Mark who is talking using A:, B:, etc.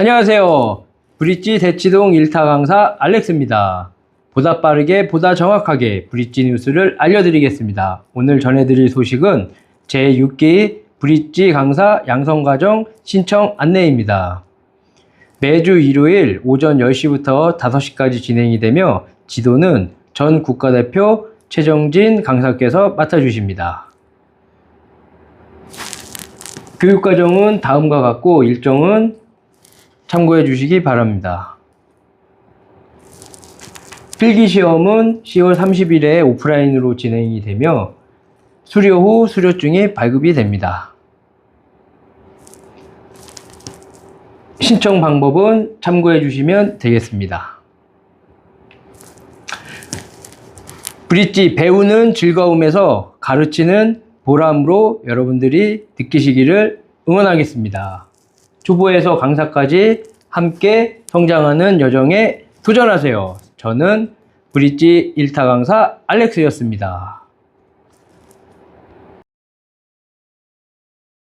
A: 안녕하세요. 브릿지 대치동 1타 강사 알렉스입니다. 보다 빠르게 보다 정확하게 브릿지 뉴스를 알려드리겠습니다. 오늘 전해드릴 소식은 제6기 브릿지 강사 양성과정 신청 안내입니다. 매주 일요일 오전 10시부터 5시까지 진행이 되며 지도는 전 국가대표 최정진 강사께서 맡아주십니다. 교육과정은 다음과 같고 일정은 참고해 주시기 바랍니다. 필기 시험은 10월 30일에 오프라인으로 진행이 되며 수료 후 수료증이 발급이 됩니다. 신청 방법은 참고해 주시면 되겠습니다. 브릿지 배우는 즐거움에서 가르치는 보람으로 여러분들이 느끼시기를 응원하겠습니다. 초보에서 강사까지 함께 성장하는 여정에 도전하세요. 저는 브릿지 1타 강사 알렉스였습니다.